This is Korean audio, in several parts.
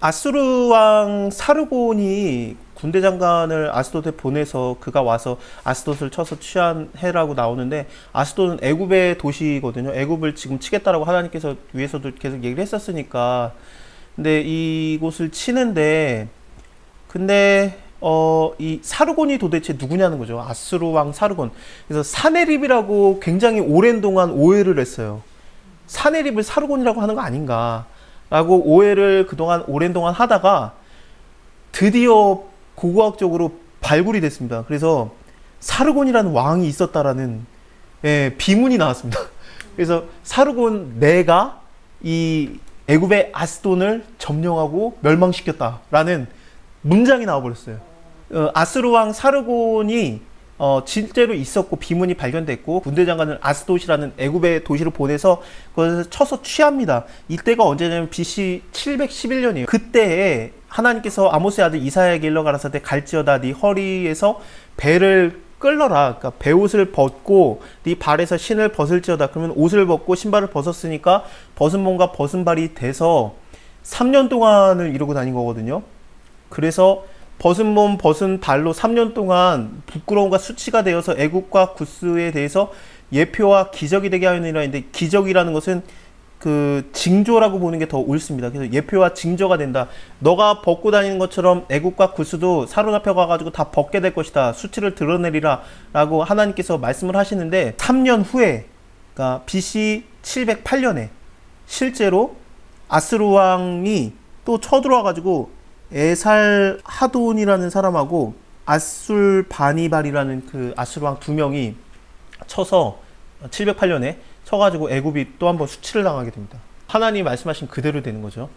아수르 왕 사르곤이 군대 장관을 아스돗에 보내서 그가 와서 아스돗을 쳐서 취한 해라고 나오는데 아스돗은 애굽의 도시거든요. 애굽을 지금 치겠다라고 하나님께서 위에서도 계속 얘기를 했었으니까 근데 이곳을 치는데 근데 어 이 사르곤이 도대체 누구냐는 거죠. 아수르 왕 사르곤. 그래서 사네립이라고 굉장히 오랜 동안 오해를 했어요. 사네립을 사르곤이라고 하는 거 아닌가 라고 오해를 그동안 오랜 동안 하다가 드디어 고고학적으로 발굴이 됐습니다. 그래서 사르곤이라는 왕이 있었다라는 예, 비문이 나왔습니다. 그래서 사르곤 내가 이 애굽의 아스돈을 점령하고 멸망시켰다라는 문장이 나와버렸어요. 어, 아스르 왕 사르곤이 어, 실제로 있었고 비문이 발견됐고 군대 장관을 아스돗이라는 애굽의 도시로 보내서 그것을 쳐서 취합니다. 이때가 언제냐면 BC 711년이에요. 그때에 하나님께서 아모스의 아들 이사야에게 일러 가라사대 갈지어다 네 허리에서 배를 끌러라. 그러니까 배옷을 벗고 네 발에서 신을 벗을지어다. 그러면 옷을 벗고 신발을 벗었으니까 벗은 몸과 벗은 발이 돼서 3년 동안을 이루고 다닌 거거든요. 그래서 벗은 몸, 벗은 발로 3년 동안 부끄러움과 수치가 되어서 애국과 구스에 대해서 예표와 기적이 되게 하느니라 했는데 기적이라는 것은 그 징조라고 보는 게 더 옳습니다. 그래서 예표와 징조가 된다. 너가 벗고 다니는 것처럼 애국과 구스도 사로 잡혀 가가지고 다 벗게 될 것이다. 수치를 드러내리라라고 하나님께서 말씀을 하시는데 3년 후에 그러니까 BC 708년에 실제로 아스루 왕이 또 쳐들어와 가지고 에살 하돈이라는 사람하고 아술 바니발이라는 그 아수르 왕 두 명이 쳐서 708년에 쳐가지고 애굽이 또 한 번 수치를 당하게 됩니다. 하나님 말씀하신 그대로 되는 거죠.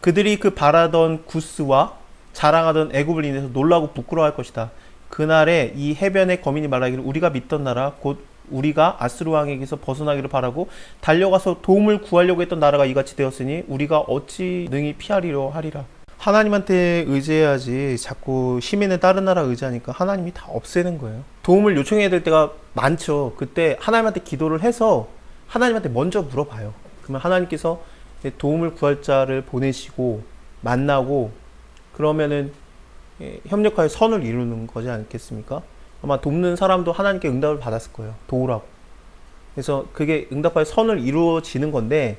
그들이 그 바라던 구스와 자랑하던 애굽을 인해서 놀라고 부끄러워할 것이다. 그날에 이 해변의 거민이 말하기를 우리가 믿던 나라 곧 우리가 아스루 왕에게서 벗어나기를 바라고 달려가서 도움을 구하려고 했던 나라가 이같이 되었으니 우리가 어찌 능히 피하리려 하리라. 하나님한테 의지해야지 자꾸 시민의 다른 나라 의지하니까 하나님이 다 없애는 거예요. 도움을 요청해야 될 때가 많죠. 그때 하나님한테 기도를 해서 하나님한테 먼저 물어봐요. 그러면 하나님께서 도움을 구할 자를 보내시고 만나고 그러면은 예, 협력하여 선을 이루는 거지 않겠습니까? 아마 돕는 사람도 하나님께 응답을 받았을 거예요. 도우라고. 그래서 그게 응답하여 선을 이루어지는 건데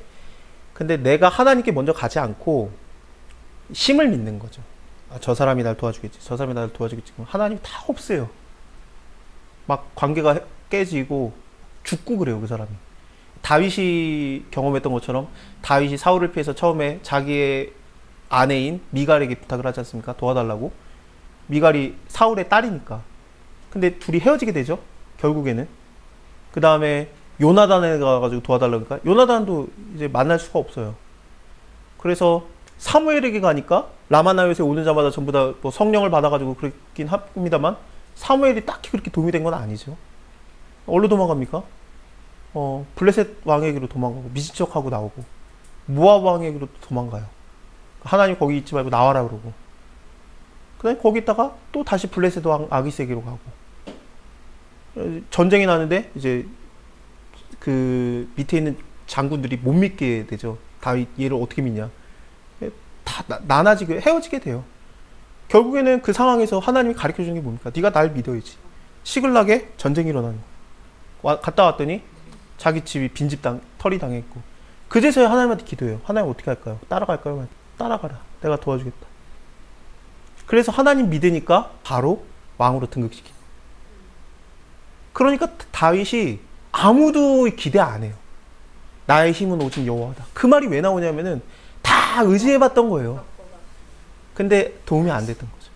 근데 내가 하나님께 먼저 가지 않고 힘을 믿는 거죠. 아, 저 사람이 날 도와주겠지. 저 사람이 날 도와주겠지. 그럼 하나님이 다 없애요. 막 관계가 깨지고 죽고 그래요, 그 사람이. 다윗이 경험했던 것처럼 다윗이 사울을 피해서 처음에 자기의 아내인 미갈에게 부탁을 하지 않습니까? 도와달라고. 미갈이 사울의 딸이니까. 근데 둘이 헤어지게 되죠. 결국에는. 그 다음에 요나단에 가가지고 도와달라고 하니까 요나단도 이제 만날 수가 없어요. 그래서 사무엘에게 가니까 라마나 요새 오는 자마다 전부 다 뭐 성령을 받아가지고 그렇긴 합니다만 사무엘이 딱히 그렇게 도움이 된 건 아니죠. 어디로 도망갑니까? 어 블레셋 왕에게로 도망가고 미지척하고 나오고 모압 왕에게로 도망가요. 하나님 거기 있지 말고 나와라 그러고 그다음에 거기 있다가 또 다시 블레셋 왕 아기세게로 가고 어, 전쟁이 나는데 이제 그 밑에 있는 장군들이 못 믿게 되죠. 다윗 얘를 어떻게 믿냐? 다 나- 나눠지게 헤어지게 돼요. 결국에는 그 상황에서 하나님이 가르쳐 주는 게 뭡니까? 네가 날 믿어야지. 시글락에 전쟁이 일어나는 거. 와, 갔다 왔더니 자기 집이 빈집 당 털이 당했고 그제서야 하나님한테 기도해요. 하나님 어떻게 할까요? 따라갈까요? 따라가라. 내가 도와주겠다. 그래서 하나님 믿으니까 바로 왕으로 등극시키. 그러니까 다윗이 아무도 기대 안 해요. 나의 힘은 오직 여호와다. 그 말이 왜 나오냐면은 다 의지해봤던 거예요. 근데 도움이 안 됐던 거죠.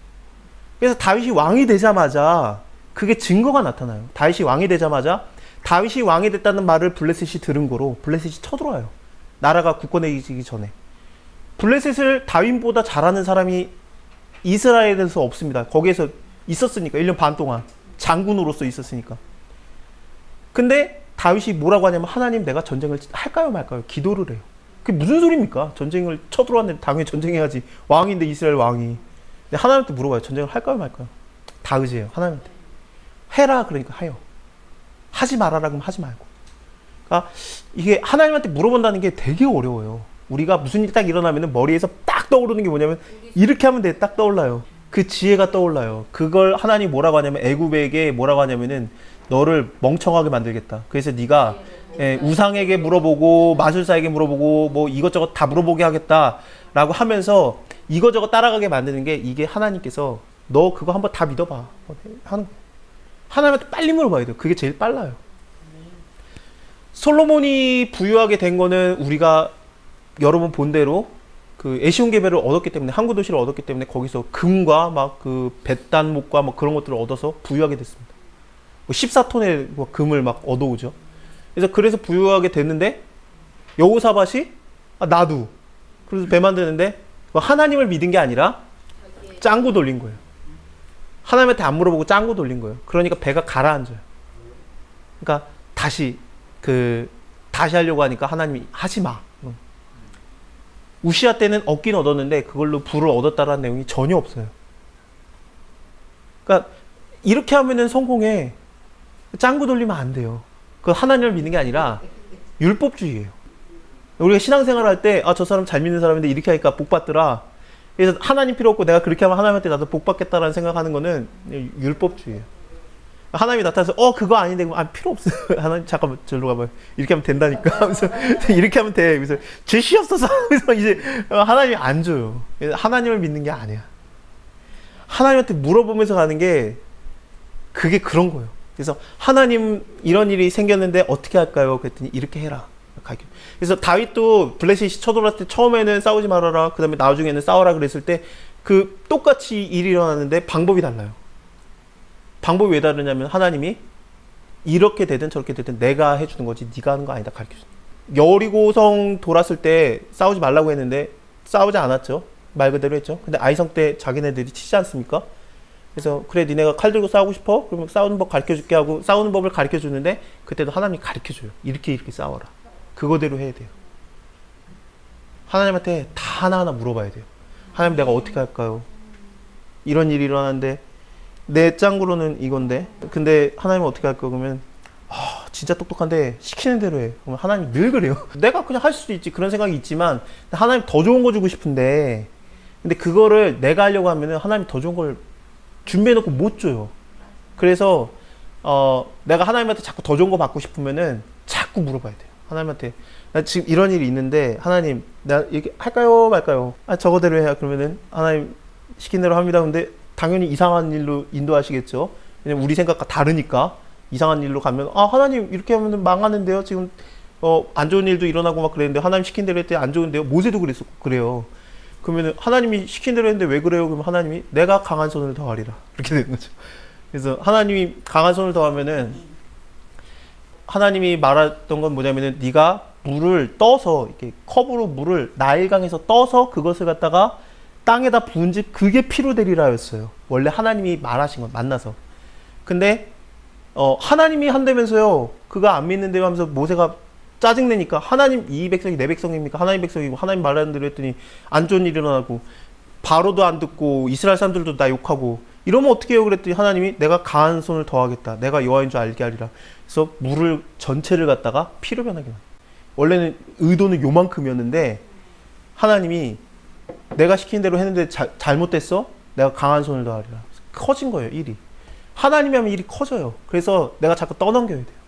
그래서 다윗이 왕이 되자마자 그게 증거가 나타나요. 다윗이 왕이 되자마자 다윗이 왕이 됐다는 말을 블레셋이 들은 거로 블레셋이 쳐들어와요. 나라가 굳건해지기 전에. 블레셋을 다윗보다 잘하는 사람이 이스라엘에서 없습니다. 거기에서 있었으니까 1년 반 동안 장군으로서 있었으니까. 근데 다윗이 뭐라고 하냐면 하나님 내가 전쟁을 할까요 말까요? 기도를 해요. 그게 무슨 소리입니까? 전쟁을 쳐들어왔는데 당연히 전쟁해야지. 왕인데 이스라엘 왕이. 하나님한테 물어봐요. 전쟁을 할까요 말까요? 다 의지해요. 하나님한테. 해라 그러니까 해요. 하지 말아라 그러면 하지 말고. 그러니까 이게 하나님한테 물어본다는 게 되게 어려워요. 우리가 무슨 일이 딱 일어나면 머리에서 딱딱 떠오르는 게 뭐냐면 이렇게 하면 돼. 딱 떠올라요. 그 지혜가 떠올라요. 그걸 하나님 뭐라고 하냐면 애굽에게 뭐라고 하냐면은 너를 멍청하게 만들겠다. 그래서 네가 예, 우상에게 물어보고 마술사에게 물어보고 뭐 이것저것 다 물어보게 하겠다라고 하면서 이것저것 따라가게 만드는 게 이게 하나님께서 너 그거 한번 다 믿어봐 하는. 하나님한테 빨리 물어봐야 돼요. 그게 제일 빨라요. 솔로몬이 부유하게 된 거는 우리가 여러분 본 대로 그 에시온 개별을 얻었기 때문에 항구 도시를 얻었기 때문에 거기서 금과 막 그 뱃단목과 뭐 그런 것들을 얻어서 부유하게 됐습니다. 뭐 14톤의 뭐 금을 막 얻어오죠. 그래서 그래서 부유하게 됐는데 여호사밭이 아, 나도 그래서 배 만드는데 그 하나님을 믿은 게 아니라 짱구 돌린 거예요. 하나님한테 안 물어보고 짱구 돌린 거예요. 그러니까 배가 가라앉아요. 그러니까 다시 그 다시 하려고 하니까 하나님이 하지 마. 응. 우시아 때는 얻긴 얻었는데 그걸로 부를 얻었다라는 내용이 전혀 없어요. 그러니까 이렇게 하면은 성공해. 짱구 돌리면 안 돼요. 그 하나님을 믿는 게 아니라 율법주의예요. 우리가 신앙생활 할 때, 아, 저 사람 잘 믿는 사람인데 이렇게 하니까 복 받더라. 그래서 하나님 필요 없고 내가 그렇게 하면 하나님한테 나도 복 받겠다라는 생각하는 거는 율법주의예요. 하나님이 나타나서, 어, 그거 아닌데, 그럼 아, 필요 없어요. 하나님, 잠깐만, 저리로 가봐요. 이렇게 하면 된다니까. 하면서, 이렇게 하면 돼. 그래서, 제시 없어서. 그래서 이제, 하나님이 안 줘요. 하나님을 믿는 게 아니야. 하나님한테 물어보면서 가는 게, 그게 그런 거예요. 그래서 하나님 이런 일이 생겼는데 어떻게 할까요? 그랬더니 이렇게 해라. 그래서 다윗도 블레셋이 쳐들어왔을 때 처음에는 싸우지 말아라. 그 다음에 나중에는 싸워라 그랬을 때 그 똑같이 일이 일어나는데 방법이 달라요. 방법이 왜 다르냐면 하나님이 이렇게 되든 저렇게 되든 내가 해주는 거지 네가 하는 거 아니다 가르쳐 줘. 여리고성 돌았을 때 싸우지 말라고 했는데 싸우지 않았죠. 말 그대로 했죠. 근데 아이성 때 자기네들이 치지 않습니까? 그래서 그래 니네가 칼 들고 싸우고 싶어? 그러면 싸우는 법 가르쳐 줄게 하고 싸우는 법을 가르쳐 주는데 그때도 하나님이 가르쳐 줘요. 이렇게 이렇게 싸워라. 그거대로 해야 돼요. 하나님한테 다 하나하나 물어봐야 돼요. 하나님 내가 어떻게 할까요? 이런 일이 일어났는데 내 짱구로는 이건데 근데 하나님은 어떻게 할까 그러면 아 진짜 똑똑한데 시키는 대로 해. 그러면 하나님 늘 그래요. 내가 그냥 할 수도 있지 그런 생각이 있지만 하나님 더 좋은 거 주고 싶은데 근데 그거를 내가 하려고 하면은 하나님 더 좋은 걸 준비해놓고 못 줘요. 그래서 어, 내가 하나님한테 자꾸 더 좋은 거 받고 싶으면은 자꾸 물어봐야 돼요. 하나님한테 나 지금 이런 일이 있는데 하나님 나 이렇게 할까요 말까요? 아 저거대로 해야 그러면은 하나님 시킨 대로 합니다. 근데 당연히 이상한 일로 인도하시겠죠. 왜냐면 우리 생각과 다르니까 이상한 일로 가면 아 하나님 이렇게 하면은 망하는데요. 지금 어, 안 좋은 일도 일어나고 막 그랬는데 하나님 시킨 대로 했더니 안 좋은데요. 모세도 그랬었고 그래요. 그러면은 하나님이 시킨 대로 했는데 왜 그래요? 그러면 하나님이 내가 강한 손을 더하리라 이렇게 되는 거죠. 그래서 하나님이 강한 손을 더하면은 하나님이 말했던 건 뭐냐면은 네가 물을 떠서 이렇게 컵으로 물을 나일강에서 떠서 그것을 갖다가 땅에다 부은 즉 그게 피로 되리라였어요. 원래 하나님이 말하신 건 만나서. 근데 어 하나님이 한다면서요. 그거 안 믿는데요 하면서 모세가 짜증내니까 하나님 이 백성이 내 백성입니까? 하나님 백성이고 하나님 말하는 대로 했더니 안 좋은 일이 일어나고 바로도 안 듣고 이스라엘 사람들도 나 욕하고 이러면 어떻게 해요? 그랬더니 하나님이 내가 강한 손을 더하겠다. 내가 여호와인 줄 알게 하리라. 그래서 물을 전체를 갖다가 피로 변하게 만 원래는 의도는 요만큼이었는데 하나님이 내가 시킨 대로 했는데 자, 잘못됐어? 내가 강한 손을 더하리라. 커진 거예요, 일이. 하나님이 하면 일이 커져요. 그래서 내가 자꾸 떠넘겨야 돼요.